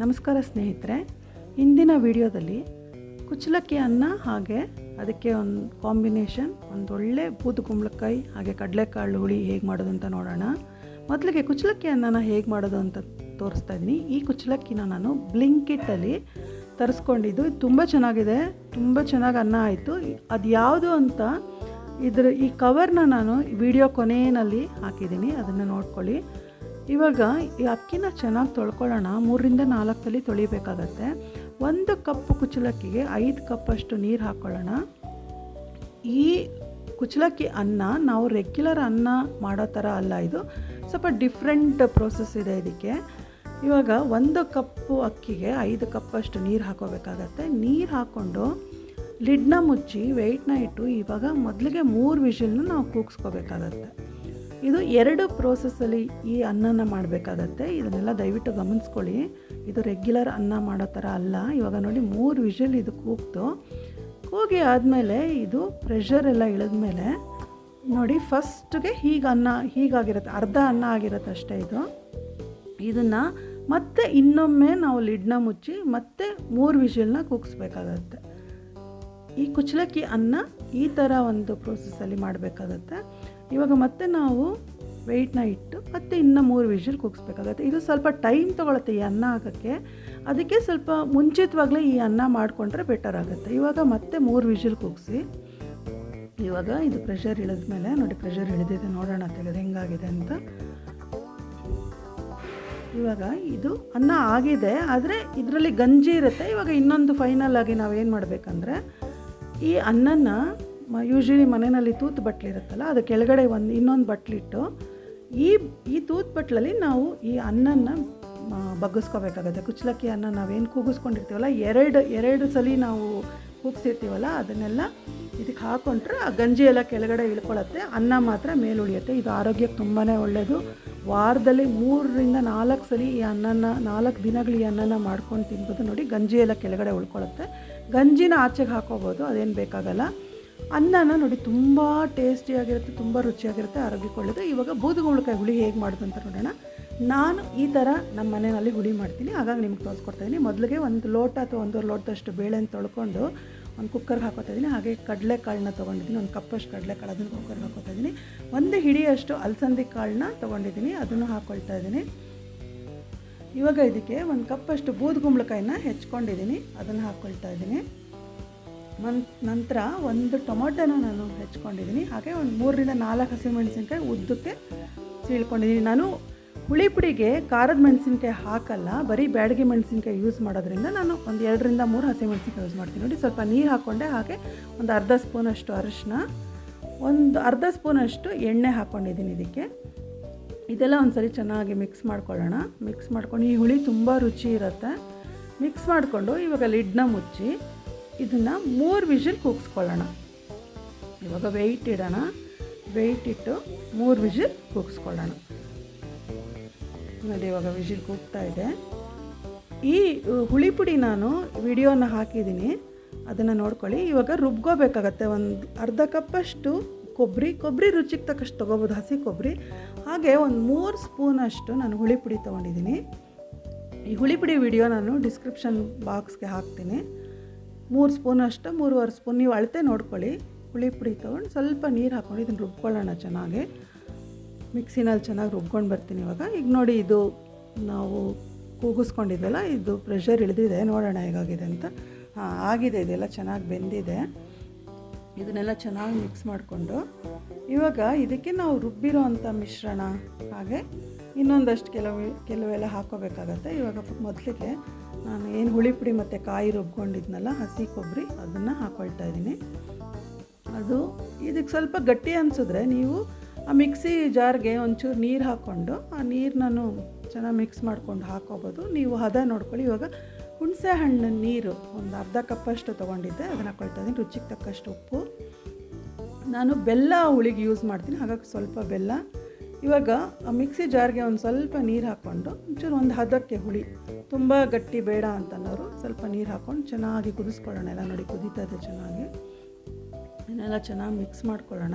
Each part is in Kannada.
ನಮಸ್ಕಾರ ಸ್ನೇಹಿತರೆ, ಇಂದಿನ ವಿಡಿಯೋದಲ್ಲಿ ಕುಚ್ಚಲಕ್ಕಿ ಅನ್ನ ಹಾಗೆ ಅದಕ್ಕೆ ಒಂದು ಕಾಂಬಿನೇಷನ್ ಒಂದೊಳ್ಳೆ ಬೂದು ಕುಂಬಳಕಾಯಿ, ಹಾಗೆ ಕಡಲೆಕಾಳು ಹುಳಿ ಹೇಗೆ ಮಾಡೋದು ಅಂತ ನೋಡೋಣ. ಮೊದಲಿಗೆ ಕುಚ್ಚಲಕ್ಕಿ ಅನ್ನನ ಹೇಗೆ ಮಾಡೋದು ಅಂತ ತೋರಿಸ್ತಾ ಇದ್ದೀನಿ. ಈ ಕುಚ್ಚಲಕ್ಕಿನ ನಾನು ಬ್ಲಿಂಕಿಟ್ಟಲ್ಲಿ ತರಿಸ್ಕೊಂಡಿದ್ದು, ಇದು ತುಂಬ ಚೆನ್ನಾಗಿದೆ, ತುಂಬ ಚೆನ್ನಾಗಿ ಅನ್ನ ಆಯಿತು. ಅದು ಯಾವುದು ಅಂತ ಇದ್ರ ಈ ಕವರ್ನ ನಾನು ವಿಡಿಯೋ ಕೊನೆಯಲ್ಲಿ ಹಾಕಿದ್ದೀನಿ, ಅದನ್ನು ನೋಡ್ಕೊಳ್ಳಿ. ಇವಾಗ ಈ ಅಕ್ಕಿನ ಚೆನ್ನಾಗಿ ತೊಳ್ಕೊಳ್ಳೋಣ. ಮೂರರಿಂದ ನಾಲ್ಕು ಸಲ ತೊಳಿಬೇಕಾಗತ್ತೆ. ಒಂದು ಕಪ್ ಕುಚ್ಚಲಕ್ಕಿಗೆ ಐದು ಕಪ್ಪಷ್ಟು ನೀರು ಹಾಕ್ಕೊಳ್ಳೋಣ ಈ ಕುಚ್ಚಲಕ್ಕಿ ಅನ್ನ ನಾವು ರೆಗ್ಯುಲರ್ ಅನ್ನ ಮಾಡೋ ಥರ ಅಲ್ಲ ಇದು. ಸ್ವಲ್ಪ ಡಿಫ್ರೆಂಟ್ ಪ್ರೋಸೆಸ್ ಇದೆ ಇದಕ್ಕೆ. ಇವಾಗ ಒಂದು ಕಪ್ಪು ಅಕ್ಕಿಗೆ ಐದು ಕಪ್ಪಷ್ಟು ನೀರು ಹಾಕೋಬೇಕಾಗತ್ತೆ. ನೀರು ಹಾಕ್ಕೊಂಡು ಲಿಡ್ನ ಮುಚ್ಚಿ ವೆಯ್ಟ್ನ ಇಟ್ಟು ಇವಾಗ ಮೊದಲಿಗೆ ಮೂರು ವಿಷಲ್ನ ನಾವು ಕೂಗಿಸ್ಕೋಬೇಕಾಗತ್ತೆ. ಇದು ಎರಡು ಪ್ರೋಸೆಸ್ಸಲ್ಲಿ ಈ ಅನ್ನನ ಮಾಡಬೇಕಾಗತ್ತೆ. ಇದನ್ನೆಲ್ಲ ದಯವಿಟ್ಟು ಗಮನಿಸ್ಕೊಳ್ಳಿ. ಇದು ರೆಗ್ಯುಲರ್ ಅನ್ನ ಮಾಡೋ ಥರ ಅಲ್ಲ. ಇವಾಗ ನೋಡಿ ಮೂರು ವಿಷಲ್ ಇದು ಕೂಗ್ತು. ಕೂಗಿ ಆದಮೇಲೆ ಇದು ಪ್ರೆಷರ್ ಎಲ್ಲ ಇಳಿದ್ಮೇಲೆ ನೋಡಿ ಫಸ್ಟ್ಗೆ ಹೀಗೆ ಅನ್ನ, ಹೀಗಾಗಿರುತ್ತೆ, ಅರ್ಧ ಅನ್ನ ಆಗಿರುತ್ತೆ ಅಷ್ಟೇ ಇದು. ಇದನ್ನು ಮತ್ತೆ ಇನ್ನೊಮ್ಮೆ ನಾವು ಲಿಡ್ನ ಮುಚ್ಚಿ ಮತ್ತೆ ಮೂರು ವಿಷಲ್ನ ಕೂಗಿಸ್ಬೇಕಾಗತ್ತೆ. ಈ ಕುಚ್ಚಲಕ್ಕಿ ಅನ್ನ ಈ ಥರ ಒಂದು ಪ್ರೋಸೆಸ್ಸಲ್ಲಿ ಮಾಡಬೇಕಾಗತ್ತೆ. ಇವಾಗ ಮತ್ತೆ ನಾವು ವೆಯ್ಟ್ನ ಇಟ್ಟು ಮತ್ತೆ ಇನ್ನು ಮೂರು ವಿಷಲ್ ಕೂಗಿಸ್ಬೇಕಾಗತ್ತೆ. ಇದು ಸ್ವಲ್ಪ ಟೈಮ್ ತೊಗೊಳುತ್ತೆ ಈ ಅನ್ನ ಹಾಕೋಕ್ಕೆ. ಅದಕ್ಕೆ ಸ್ವಲ್ಪ ಮುಂಚಿತವಾಗಲೇ ಈ ಅನ್ನ ಮಾಡಿಕೊಂಡ್ರೆ ಬೆಟರ್ ಆಗುತ್ತೆ. ಇವಾಗ ಮತ್ತೆ ಮೂರು ವಿಷಲ್ ಕೂಗಿಸಿ. ಇವಾಗ ಇದು ಪ್ರೆಷರ್ ಇಳಿದ್ಮೇಲೆ ನೋಡಿ ಪ್ರೆಷರ್ ಇಳಿದಿದೆ, ನೋಡೋಣ ತೆಗೆದು ಹೆಂಗಾಗಿದೆ ಅಂತ. ಇವಾಗ ಇದು ಅನ್ನ ಆಗಿದೆ, ಆದರೆ ಇದರಲ್ಲಿ ಗಂಜಿ ಇರುತ್ತೆ. ಇವಾಗ ಇನ್ನೊಂದು ಫೈನಲ್ ಆಗಿ ನಾವೇನು ಮಾಡಬೇಕಂದ್ರೆ, ಈ ಅನ್ನನ ಯೂಶ್ವಲಿ ಮನೆಯಲ್ಲಿ ತೂತು ಬಟ್ಲಿರುತ್ತಲ್ಲ ಅದು ಕೆಳಗಡೆ ಒಂದು ಇನ್ನೊಂದು ಬಟ್ಲಿಟ್ಟು ಈ ಈ ತೂತು ಬಟ್ಲಲ್ಲಿ ನಾವು ಈ ಅನ್ನನ ಬಗ್ಗಿಸ್ಕೋಬೇಕಾಗತ್ತೆ. ಕುಚ್ಚಲಕ್ಕಿ ಅನ್ನ ನಾವೇನು ಕೂಗಿಸ್ಕೊಂಡಿರ್ತೀವಲ್ಲ, ಎರಡು ಎರಡು ಸಲ ನಾವು ಕೂಗಿಸಿರ್ತೀವಲ್ಲ, ಅದನ್ನೆಲ್ಲ ಇದಕ್ಕೆ ಹಾಕೊಂಡ್ರೆ ಆ ಗಂಜಿ ಎಲ್ಲ ಕೆಳಗಡೆ ಇಳ್ಕೊಳತ್ತೆ, ಅನ್ನ ಮಾತ್ರ ಮೇಲೆ ಉಳಿಯುತ್ತೆ. ಇದು ಆರೋಗ್ಯಕ್ಕೆ ತುಂಬಾ ಒಳ್ಳೆಯದು ವಾರದಲ್ಲಿ ಮೂರರಿಂದ ನಾಲ್ಕು ಸಲ ಈ ಅನ್ನನ ನಾಲ್ಕು ದಿನಗಳು ಈ ಅನ್ನನ ಮಾಡ್ಕೊಂಡು ತಿನ್ಬೋದು ನೋಡಿ, ಗಂಜಿ ಎಲ್ಲ ಕೆಳಗಡೆ ಉಳ್ಕೊಳ್ಳುತ್ತೆ ಗಂಜಿನ ಆಚೆಗೆ ಹಾಕೋಬೋದು, ಅದೇನು ಬೇಕಾಗಲ್ಲ. ಅನ್ನನ ನೋಡಿ ತುಂಬ ಟೇಸ್ಟಿಯಾಗಿರುತ್ತೆ ತುಂಬ ರುಚಿಯಾಗಿರುತ್ತೆ ಆರೋಗ್ಯಕ್ಕೆ ಒಳ್ಳೆಯದು ಇವಾಗ ಬೂದುಗುಂಬಳಕಾಯಿ ಹುಳಿ ಹೇಗೆ ಮಾಡೋದು ಅಂತ ನೋಡೋಣ. ನಾನು ಈ ಥರ ನಮ್ಮ ಮನೆಯಲ್ಲಿ ಹುಳಿ ಮಾಡ್ತೀನಿ. ಹಾಗಾಗಿ ನಿಮ್ಗೆ ತೋರಿಸ್ಕೊಡ್ತಾಯಿದ್ದೀನಿ ಮೊದಲಿಗೆ ಒಂದು ಲೋಟ ಅಥವಾ ಒಂದೂವರೆ ಲೋಟದಷ್ಟು ಬೇಳೆನ ತೊಳ್ಕೊಂಡು ಒಂದು ಕುಕ್ಕರ್ಗೆ ಹಾಕೋತಾ ಹಾಗೆ ಕಡಲೆಕಾಳನ್ನ ತೊಗೊಂಡಿದ್ದೀನಿ. ಒಂದು ಕಪ್ಪಷ್ಟು ಕಡಲೆಕಾಳು ಅದನ್ನು ಕುಕ್ಕರ್ಗೆ ಹಾಕೋತಾ ಇದ್ದೀನಿ ಒಂದು ಹಿಡಿಯಷ್ಟು ಅಲಸಂದಿ ಕಾಳನ್ನ ತೊಗೊಂಡಿದ್ದೀನಿ. ಅದನ್ನು ಹಾಕ್ಕೊಳ್ತಾ ಇದ್ದೀನಿ ಇವಾಗ ಇದಕ್ಕೆ ಒಂದು ಕಪ್ಪಷ್ಟು ಬೂದುಗುಂಬಳಕಾಯಿನ ಹೆಚ್ಕೊಂಡಿದ್ದೀನಿ ಅದನ್ನು ಹಾಕ್ಕೊಳ್ತಾ ಇದ್ದೀನಿ ಮನ್, ನಂತರ ಒಂದು ಟೊಮೊಟೊನ ನಾನು ಹೆಚ್ಕೊಂಡಿದ್ದೀನಿ ಹಾಗೆ ಒಂದು ಮೂರರಿಂದ ನಾಲ್ಕು ಹಸಿಮೆಣಸಿನ್ಕಾಯಿ ಉದ್ದಕ್ಕೆ ಸೀಳ್ಕೊಂಡಿದ್ದೀನಿ ನಾನು ಹುಳಿ ಪುಡಿಗೆ ಖಾರದ ಮೆಣಸಿನ್ಕಾಯಿ ಹಾಕಲ್ಲ, ಬರೀ ಬ್ಯಾಡಗಿ ಮೆಣಸಿನ್ಕಾಯಿ ಯೂಸ್ ಮಾಡೋದ್ರಿಂದ ನಾನು ಒಂದು ಎರಡರಿಂದ ಮೂರು ಹಸಿಮೆಣಸಿನ್ಕಾಯಿ ಯೂಸ್ ಮಾಡ್ತೀನಿ. ನೋಡಿ, ಸ್ವಲ್ಪ ನೀರು ಹಾಕ್ಕೊಂಡೆ ಹಾಗೆ ಒಂದು ಅರ್ಧ ಸ್ಪೂನಷ್ಟು ಅರಿಶಿನ ಒಂದು ಅರ್ಧ ಸ್ಪೂನಷ್ಟು ಎಣ್ಣೆ ಹಾಕ್ಕೊಂಡಿದ್ದೀನಿ ಇದಕ್ಕೆ. ಇದೆಲ್ಲ ಒಂದ್ಸರಿ ಚೆನ್ನಾಗಿ ಮಿಕ್ಸ್ ಮಾಡ್ಕೊಳ್ಳೋಣ. ಮಿಕ್ಸ್ ಮಾಡ್ಕೊಂಡು ಈ ಹುಳಿ ತುಂಬ ರುಚಿ ಇರುತ್ತೆ. ಮಿಕ್ಸ್ ಮಾಡಿಕೊಂಡು ಇವಾಗ ಲಿಡ್ನ ಮುಚ್ಚಿ ಇದನ್ನು ಮೂರು ವಿಷಲ್ ಕೂಗಿಸ್ಕೊಳ್ಳೋಣ. ಇವಾಗ ವೆಯ್ಟ್ ಇಡೋಣ. ವೆಯ್ಟ್ ಇಟ್ಟು ಮೂರು ವಿಷಲ್ ಕೂಗಿಸ್ಕೊಳ್ಳೋಣ. ನೋಡಿ ಇವಾಗ ವಿಷಲ್ ಕೂಗ್ತಾ ಇದೆ. ಈ ಹುಳಿ ಪುಡಿ ನಾನು ವಿಡಿಯೋನ ಹಾಕಿದ್ದೀನಿ. ಅದನ್ನು ನೋಡ್ಕೊಳ್ಳಿ. ಇವಾಗ ರುಬ್ಕೋಬೇಕಾಗತ್ತೆ. ಒಂದು ಅರ್ಧ ಕಪ್ಪಷ್ಟು ಕೊಬ್ಬರಿ ಕೊಬ್ಬರಿ ರುಚಿಗೆ ತಕ್ಕಷ್ಟು ತೊಗೋಬೋದು. ಹಸಿ ಕೊಬ್ಬರಿ ಹಾಗೆ ಒಂದು ಮೂರು ಸ್ಪೂನಷ್ಟು ನಾನು ಹುಳಿ ಪುಡಿ ತೊಗೊಂಡಿದ್ದೀನಿ. ಈ ಹುಳಿ ಪುಡಿ ವಿಡಿಯೋ ನಾನು ಡಿಸ್ಕ್ರಿಪ್ಷನ್ ಬಾಕ್ಸ್ಗೆ ಹಾಕ್ತೀನಿ. ಮೂರು ಸ್ಪೂನಷ್ಟು ಮೂರುವರೆ ಸ್ಪೂನ್, ನೀವು ಅಳತೆ ನೋಡ್ಕೊಳ್ಳಿ. ಹುಳಿ ಪುಡಿ ತೊಗೊಂಡು ಸ್ವಲ್ಪ ನೀರು ಹಾಕ್ಕೊಂಡು ಇದನ್ನು ರುಬ್ಕೊಳ್ಳೋಣ ಚೆನ್ನಾಗಿ. ಮಿಕ್ಸಿನಲ್ಲಿ ಚೆನ್ನಾಗಿ ರುಬ್ಕೊಂಡು ಬರ್ತೀನಿ ಇವಾಗ. ಈಗ ನೋಡಿ ಇದು ನಾವು ಕೂಗಿಸ್ಕೊಂಡಿದ್ವಲ್ಲ, ಇದು ಪ್ರೆಷರ್ ಇಳಿದಿದೆ. ನೋಡೋಣ ಹೇಗಾಗಿದೆ ಅಂತ. ಹಾಂ, ಆಗಿದೆ, ಇದೆಲ್ಲ ಚೆನ್ನಾಗಿ ಬೆಂದಿದೆ. ಇದನ್ನೆಲ್ಲ ಚೆನ್ನಾಗಿ ಮಿಕ್ಸ್ ಮಾಡಿಕೊಂಡು. ಇವಾಗ ಇದಕ್ಕೆ ನಾವು ರುಬ್ಬಿರೋ ಅಂಥ ಮಿಶ್ರಣ ಹಾಗೆ ಇನ್ನೊಂದಷ್ಟು ಕೆಲವು, ಕೆಲವೆಲ್ಲ ಹಾಕೋಬೇಕಾಗತ್ತೆ ಇವಾಗ ಮೊದಲಿಗೆ ನಾನು ಏನು ಹುಳಿ ಪುಡಿ ಮತ್ತು ಕಾಯಿ ರುಬ್ಕೊಂಡಿದ್ನಲ್ಲ, ಹಸಿ ಕೊಬ್ಬರಿ, ಅದನ್ನು ಹಾಕ್ಕೊಳ್ತಾ ಇದ್ದೀನಿ. ಅದು ಇದಕ್ಕೆ ಸ್ವಲ್ಪ ಗಟ್ಟಿ ಅನಿಸಿದ್ರೆ ನೀವು ಆ ಮಿಕ್ಸಿ ಜಾರ್ಗೆ ಒಂಚೂರು ನೀರು ಹಾಕ್ಕೊಂಡು, ಆ ನೀರು ನಾನು ಚೆನ್ನಾಗಿ ಮಿಕ್ಸ್ ಮಾಡ್ಕೊಂಡು ಹಾಕೋಬೋದು. ನೀವು ಹದ ನೋಡ್ಕೊಳ್ಳಿ, ಇವಾಗ ಹುಣಸೆ ಹಣ್ಣಿನ ನೀರು ಒಂದು ಅರ್ಧ ಕಪ್ಪಷ್ಟು ತೊಗೊಂಡಿದ್ದೆ, ಅದನ್ನು ಹಾಕ್ಕೊಳ್ತಾ ಇದ್ದೀನಿ. ರುಚಿಗೆ ತಕ್ಕಷ್ಟು ಉಪ್ಪು. ನಾನು ಬೆಲ್ಲ ಹುಳಿಗೆ ಯೂಸ್ ಮಾಡ್ತೀನಿ, ಹಾಗಾಗಿ ಸ್ವಲ್ಪ ಬೆಲ್ಲ. ಇವಾಗ ಮಿಕ್ಸಿ ಜಾರ್ಗೆ ಒಂದು ಸ್ವಲ್ಪ ನೀರು ಹಾಕ್ಕೊಂಡು ಒಂಚೂರು ಒಂದು ಹದಕ್ಕೆ ಹುಳಿ. ತುಂಬ ಗಟ್ಟಿ ಬೇಡ ಅಂತನ್ನೋರು ಸ್ವಲ್ಪ ನೀರು ಹಾಕ್ಕೊಂಡು ಚೆನ್ನಾಗಿ ಕುದಿಸ್ಕೊಳ್ಳೋಣ. ಎಲ್ಲ ನೋಡಿ ಕುದೀತಾ ಇದೆ ಚೆನ್ನಾಗಿ. ಇದನ್ನೆಲ್ಲ ಚೆನ್ನಾಗಿ ಮಿಕ್ಸ್ ಮಾಡ್ಕೊಳ್ಳೋಣ.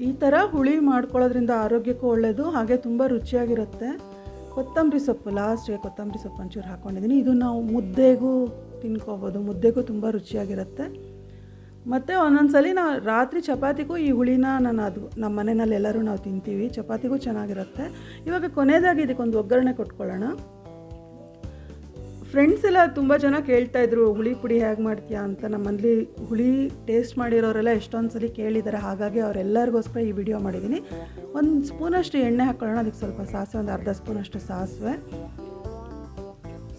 ಈ ಥರ ಹುಳಿ ಮಾಡ್ಕೊಳ್ಳೋದ್ರಿಂದ ಆರೋಗ್ಯಕ್ಕೂ ಒಳ್ಳೆಯದು ಹಾಗೆ ತುಂಬ ರುಚಿಯಾಗಿರುತ್ತೆ. ಕೊತ್ತಂಬರಿ ಸೊಪ್ಪು ಲಾಸ್ಟ್ಗೆ ಕೊತ್ತಂಬರಿ ಸೊಪ್ಪು ಒಂಚೂರು ಹಾಕ್ಕೊಂಡಿದ್ದೀನಿ ಇದು ನಾವು ಮುದ್ದೆಗೂ ತಿನ್ಕೋಬೋದು. ಮುದ್ದೆಗೂ ತುಂಬ ರುಚಿಯಾಗಿರುತ್ತೆ. ಮತ್ತು ಒಂದೊಂದ್ಸಲಿ ನಾವು ರಾತ್ರಿ ಚಪಾತಿಗೂ ಈ ಹುಳಿನ ನಾನು ಅದು ನಮ್ಮ ಮನೆಯಲ್ಲಿ ಎಲ್ಲರೂ ನಾವು ತಿಂತೀವಿ. ಚಪಾತಿಗೂ ಚೆನ್ನಾಗಿರುತ್ತೆ. ಇವಾಗ ಕೊನೆಯದಾಗಿ ಇದಕ್ಕೊಂದು ಒಗ್ಗರಣೆ ಕೊಟ್ಕೊಳ್ಳೋಣ. ಫ್ರೆಂಡ್ಸ್ ಎಲ್ಲ ತುಂಬ ಜನ ಕೇಳ್ತಾ ಇದ್ರು, ಹುಳಿ ಪುಡಿ ಹೇಗೆ ಮಾಡ್ತೀಯಾ? ಅಂತ. ನಮ್ಮಲ್ಲಿ ಹುಳಿ ಟೇಸ್ಟ್ ಮಾಡಿರೋರೆಲ್ಲ ಎಷ್ಟೊಂದು ಸಲ ಕೇಳಿದ್ದಾರೆ ಹಾಗಾಗಿ ಅವರೆಲ್ಲರಿಗೋಸ್ಕರ ಈ ವಿಡಿಯೋ ಮಾಡಿದ್ದೀನಿ. ಒಂದು ಸ್ಪೂನಷ್ಟು ಎಣ್ಣೆ ಹಾಕ್ಕೊಳ್ಳೋಣ ಅದಕ್ಕೆ ಸ್ವಲ್ಪ ಸಾಸಿವೆ, ಒಂದು ಅರ್ಧ ಸ್ಪೂನಷ್ಟು ಸಾಸಿವೆ.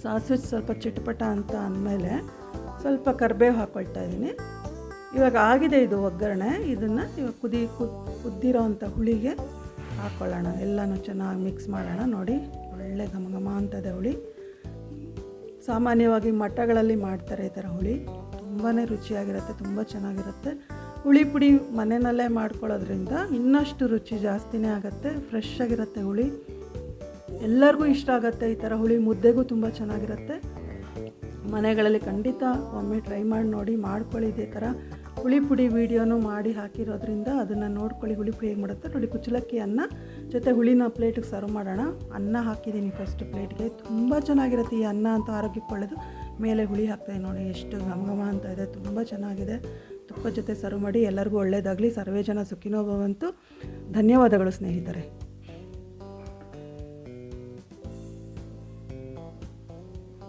ಸಾಸಿವೆ ಸ್ವಲ್ಪ ಚಿಟಪಟ ಅಂತ ಅಂದಮೇಲೆ ಸ್ವಲ್ಪ ಕರಿಬೇವು ಹಾಕ್ಕೊಳ್ತಾ ಇದ್ದೀನಿ. ಇವಾಗ ಆಗಿದೆ ಇದು ಒಗ್ಗರಣೆ. ಇದನ್ನು ಇವಾಗ ಕುದಿ ಕುದ್ದಿರೋ ಅಂಥ ಹುಳಿಗೆ ಹಾಕ್ಕೊಳ್ಳೋಣ ಎಲ್ಲನೂ ಚೆನ್ನಾಗಿ ಮಿಕ್ಸ್ ಮಾಡೋಣ ನೋಡಿ. ಒಳ್ಳೆ ಘಮ ಘಮ ಅಂತದೆ ಹುಳಿ. ಸಾಮಾನ್ಯವಾಗಿ ಮಠಗಳಲ್ಲಿ ಮಾಡ್ತಾರೆ ಈ ಥರ ಹುಳಿ. ತುಂಬಾ ರುಚಿಯಾಗಿರುತ್ತೆ, ತುಂಬ ಚೆನ್ನಾಗಿರುತ್ತೆ. ಹುಳಿ ಪುಡಿ ಮನೆಯಲ್ಲೇ ಮಾಡ್ಕೊಳ್ಳೋದ್ರಿಂದ ಇನ್ನಷ್ಟು ರುಚಿ ಜಾಸ್ತಿನೇ ಆಗುತ್ತೆ. ಫ್ರೆಶ್ ಆಗಿರುತ್ತೆ ಹುಳಿ. ಎಲ್ಲರಿಗೂ ಇಷ್ಟ ಆಗುತ್ತೆ ಈ ಥರ ಹುಳಿ. ಮುದ್ದೆಗೂ ತುಂಬ ಚೆನ್ನಾಗಿರುತ್ತೆ. ಮನೆಗಳಲ್ಲಿ ಖಂಡಿತ ಒಮ್ಮೆ ಟ್ರೈ ಮಾಡಿ ನೋಡಿ, ಮಾಡ್ಕೊಳ್ಳಿ ಇದೇ ಥರ ಹುಳಿ ಪುಡಿ ವೀಡಿಯೋನು ಮಾಡಿ ಹಾಕಿರೋದ್ರಿಂದ ಅದನ್ನು ನೋಡ್ಕೊಳ್ಳಿ, ಹುಳಿ ಪುಡಿ ಹೇಗೆ ಮಾಡುತ್ತೆ ನೋಡಿ. ಕುಚ್ಚಲಕ್ಕಿ ಅನ್ನ ಜೊತೆ ಹುಳಿನ ಪ್ಲೇಟಿಗೆ ಸರ್ವ್ ಮಾಡೋಣ. ಅನ್ನ ಹಾಕಿದ್ದೀನಿ ಫಸ್ಟ್ ಪ್ಲೇಟ್ಗೆ. ತುಂಬ ಚೆನ್ನಾಗಿರುತ್ತೆ ಈ ಅನ್ನ ಅಂತ ಆರೋಗ್ಯಕ್ಕೆ ಒಳ್ಳೆಯದು ಮೇಲೆ ಹುಳಿ ಹಾಕ್ತಾಯಿದೆ ನೋಡಿ, ಎಷ್ಟು ಘಮ ಘಮ ಅಂತ ಇದೆ. ತುಂಬ ಚೆನ್ನಾಗಿದೆ. ತುಪ್ಪದ ಜೊತೆ ಸರ್ವ್ ಮಾಡಿ ಎಲ್ಲರಿಗೂ ಒಳ್ಳೆಯದಾಗಲಿ ಸರ್ವೇ ಜನ ಸುಖಿನೋಭವಂತು. ಧನ್ಯವಾದಗಳು ಸ್ನೇಹಿತರೆ.